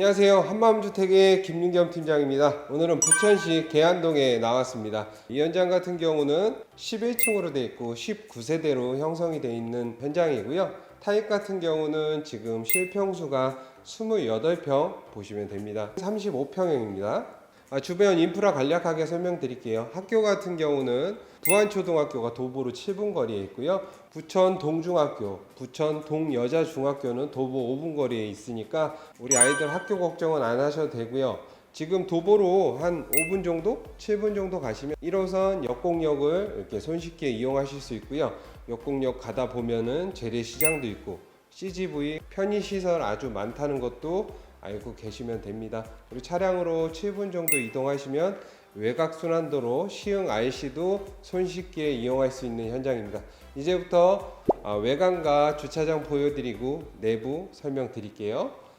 안녕하세요. 한마음주택의 김윤겸 팀장입니다. 오늘은 부천시 계안동에 나왔습니다. 이 현장 같은 경우는 11층으로 되어 있고 19세대로 형성이 되어 있는 현장이고요. 타입 같은 경우는 지금 실평수가 28평 보시면 됩니다. 35평형입니다. 아, 주변 인프라 간략하게 설명드릴게요. 학교 같은 경우는 부안초등학교가 도보로 7분 거리에 있고요. 부천 동중학교, 부천 동여자중학교는 도보 5분 거리에 있으니까 우리 아이들 학교 걱정은 안 하셔도 되고요. 지금 도보로 한 5분 정도, 7분 정도 가시면 1호선 역곡역을 이렇게 손쉽게 이용하실 수 있고요. 역곡역 가다 보면은 재래시장도 있고 CGV 편의시설 아주 많다는 것도 알고 계시면 됩니다. 그리고 차량으로 7분 정도 이동하시면 외곽 순환도로 시흥 IC도 손쉽게 이용할 수 있는 현장입니다. 이제부터 아, 외관과 주차장 보여드리고 내부 설명드릴게요.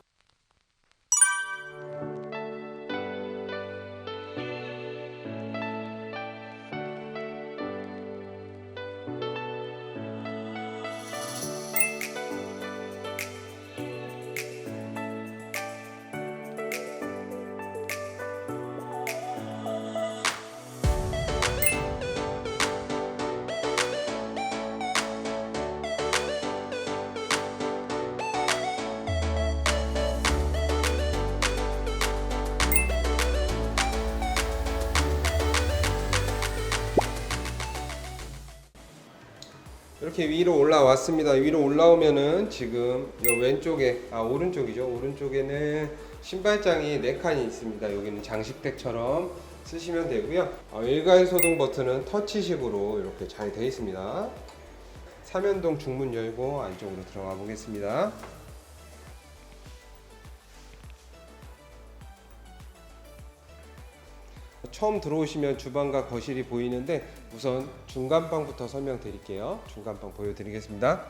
이렇게 위로 올라왔습니다. 위로 올라오면은 지금 요 왼쪽에 아 오른쪽이죠. 오른쪽에는 신발장이 네 칸이 있습니다. 여기는 장식대처럼 쓰시면 되고요. 아, 일괄 소등 버튼은 터치식으로 이렇게 잘 되어 있습니다. 삼연동 중문 열고 안쪽으로 들어가 보겠습니다. 처음 들어오시면 주방과 거실이 보이는데 우선 중간방부터 설명드릴게요. 중간방 보여드리겠습니다.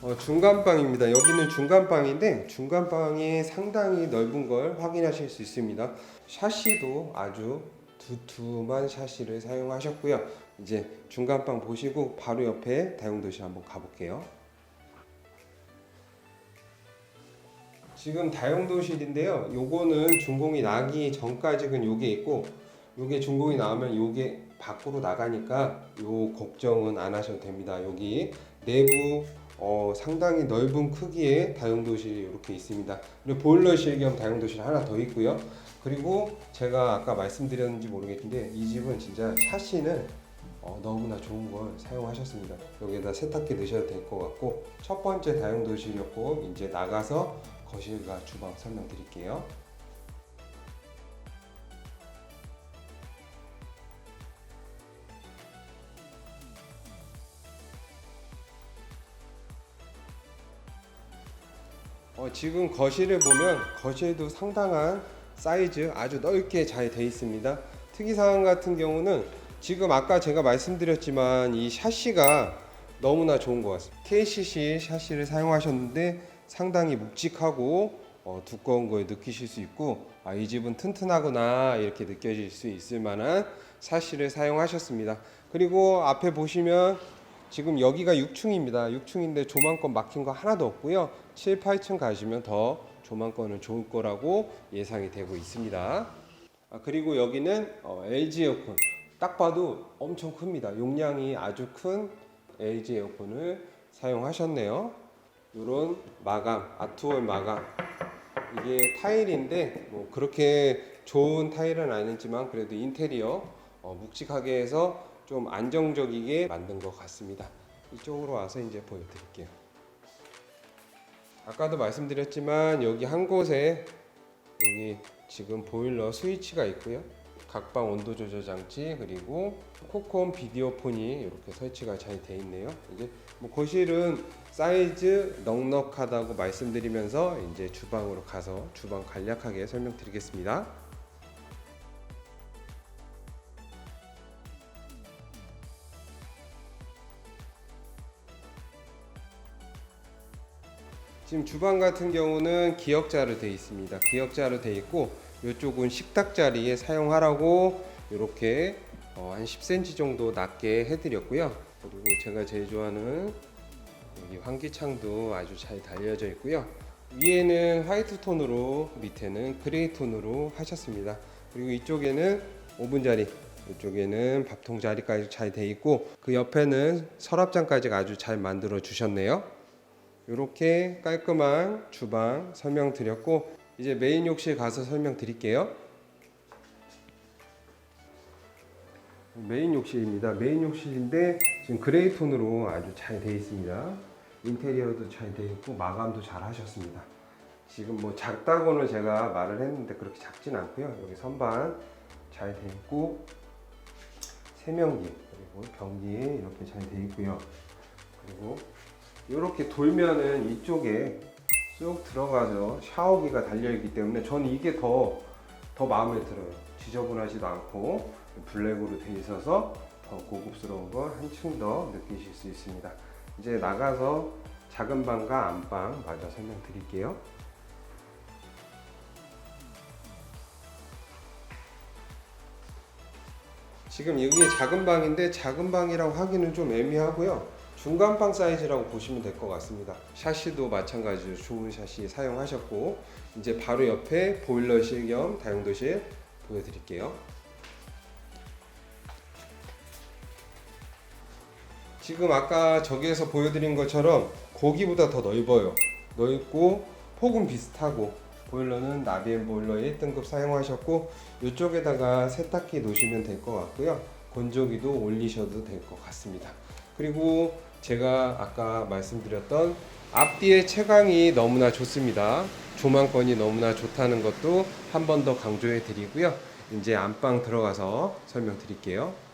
어, 중간방입니다. 여기는 중간방인데 중간방이 상당히 넓은 걸 확인하실 수 있습니다. 샤시도 아주 두툼한 샤시를 사용하셨고요. 이제 중간방 보시고 바로 옆에 다용도실 한번 가볼게요. 지금 다용도실인데요. 요거는 준공이 나기 전까지 는 요게 있고 요게 준공이 나오면 요게 밖으로 나가니까 요 걱정은 안 하셔도 됩니다. 여기 내부 어, 상당히 넓은 크기의 다용도실이 이렇게 있습니다. 그리고 보일러실 겸 다용도실 하나 더 있고요. 그리고 제가 아까 말씀드렸는지 모르겠는데 이 집은 진짜 샤시는 어, 너무나 좋은 걸 사용하셨습니다. 여기다 세탁기 넣으셔도 될 것 같고 첫 번째 다용도실이었고 이제 나가서 거실과 주방 설명드릴게요. 어, 지금 거실을 보면 거실도 상당한 사이즈 아주 넓게 잘 되어 있습니다. 특이사항 같은 경우는 지금 아까 제가 말씀드렸지만 이 샤시가 너무나 좋은 것 같습니다. KCC 샤시를 사용하셨는데 상당히 묵직하고 어, 두꺼운 걸 느끼실 수 있고 아, 이 집은 튼튼하구나 이렇게 느껴질 수 있을 만한 샤시를 사용하셨습니다. 그리고 앞에 보시면 지금 여기가 6층입니다. 6층인데 조망권 막힌 거 하나도 없고요. 7, 8층 가시면 더 조망권은 좋을 거라고 예상이 되고 있습니다. 아, 그리고 여기는 어, LG 에어컨. 딱 봐도 엄청 큽니다. 용량이 아주 큰 LG 에어컨을 사용하셨네요. 이런 마감, 아트월 마감. 이게 타일인데 뭐 그렇게 좋은 타일은 아니지만 그래도 인테리어 어, 묵직하게 해서 좀 안정적이게 만든 것 같습니다. 이쪽으로 와서 이제 보여드릴게요. 아까도 말씀드렸지만 여기 한 곳에 여기 지금 보일러 스위치가 있고요. 각방 온도 조절 장치 그리고 코콤 비디오 폰이 이렇게 설치가 잘 돼 있네요. 이제 뭐 거실은 사이즈 넉넉하다고 말씀드리면서 이제 주방으로 가서 주방 간략하게 설명드리겠습니다. 지금 주방 같은 경우는 기역자로 되어 있습니다. 기역자로 되어 있고 이쪽은 식탁 자리에 사용하라고 이렇게 어, 한 10cm 정도 낮게 해드렸고요. 그리고 제가 제일 좋아하는 여기 환기창도 아주 잘 달려져 있고요. 위에는 화이트 톤으로 밑에는 그레이 톤으로 하셨습니다. 그리고 이쪽에는 오븐 자리, 이쪽에는 밥통 자리까지 잘 돼 있고 그 옆에는 서랍장까지 아주 잘 만들어 주셨네요. 이렇게 깔끔한 주방 설명드렸고 이제 메인 욕실 가서 설명드릴게요. 메인 욕실입니다. 메인 욕실인데 지금 그레이 톤으로 아주 잘 되어 있습니다. 인테리어도 잘 되어 있고 마감도 잘 하셨습니다. 지금 뭐 작다고는 제가 말을 했는데 그렇게 작진 않고요. 여기 선반 잘 되어 있고 세면기 그리고 변기 이렇게 잘 되어 있고요. 그리고 이렇게 돌면은 이쪽에 쑥 들어가서 샤워기가 달려 있기 때문에 저는 이게 더 더 마음에 들어요. 지저분하지도 않고 블랙으로 돼 있어서 더 고급스러운 걸 한층 더 느끼실 수 있습니다. 이제 나가서 작은 방과 안방 마저 설명드릴게요. 지금 여기 작은 방인데 작은 방이라고 하기는 좀 애매하고요. 중간 방 사이즈라고 보시면 될 것 같습니다. 샤시도 마찬가지로 좋은 샤시 사용하셨고 이제 바로 옆에 보일러실 겸 다용도실 보여드릴게요. 지금 아까 저기에서 보여드린 것처럼 거기보다 더 넓어요. 넓고 폭은 비슷하고 보일러는 나비엔 보일러 1등급 사용하셨고 이쪽에다가 세탁기 놓으시면 될 것 같고요. 건조기도 올리셔도 될 것 같습니다. 그리고 제가 아까 말씀드렸던 앞뒤의 채광이 너무나 좋습니다. 조망권이 너무나 좋다는 것도 한 번 더 강조해 드리고요. 이제 안방 들어가서 설명드릴게요.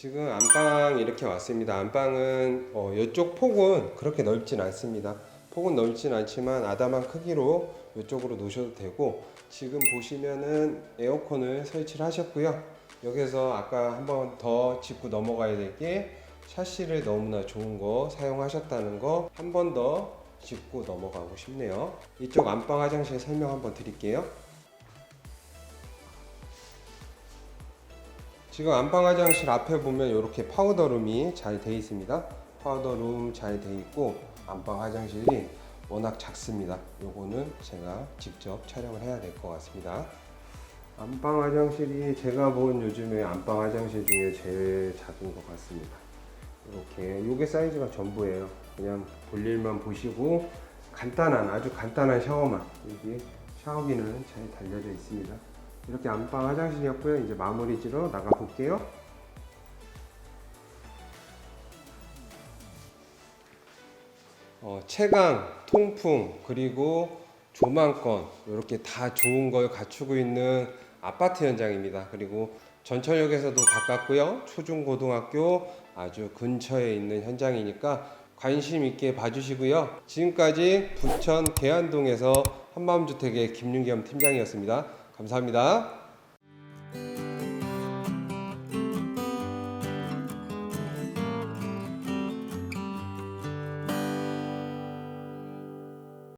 지금 안방 이렇게 왔습니다. 안방은 어, 이쪽 폭은 그렇게 넓진 않습니다. 폭은 넓진 않지만 아담한 크기로 이쪽으로 놓으셔도 되고 지금 보시면은 에어컨을 설치를 하셨고요. 여기서 아까 한번 더 짚고 넘어가야 될 게 샤시를 너무나 좋은 거 사용하셨다는 거 한 번 더 짚고 넘어가고 싶네요. 이쪽 안방 화장실 설명 한번 드릴게요. 지금 안방 화장실 앞에 보면 이렇게 파우더룸이 잘 되어 있습니다. 파우더룸 잘 되어 있고 안방 화장실이 워낙 작습니다. 요거는 제가 직접 촬영을 해야 될 것 같습니다. 안방 화장실이 제가 본 요즘에 안방 화장실 중에 제일 작은 것 같습니다. 이렇게 요게 사이즈가 전부예요. 그냥 볼일만 보시고 간단한 아주 간단한 샤워만 여기 샤워기는 잘 달려져 있습니다. 이렇게 안방 화장실이었고요. 이제 마무리 지러 나가 볼게요. 어, 채광, 통풍, 그리고 조망권 이렇게 다 좋은 걸 갖추고 있는 아파트 현장입니다. 그리고 전철역에서도 가깝고요. 초중고등학교 아주 근처에 있는 현장이니까 관심 있게 봐주시고요. 지금까지 부천 계안동에서 한마음주택의 김윤겸 팀장이었습니다. 감사합니다.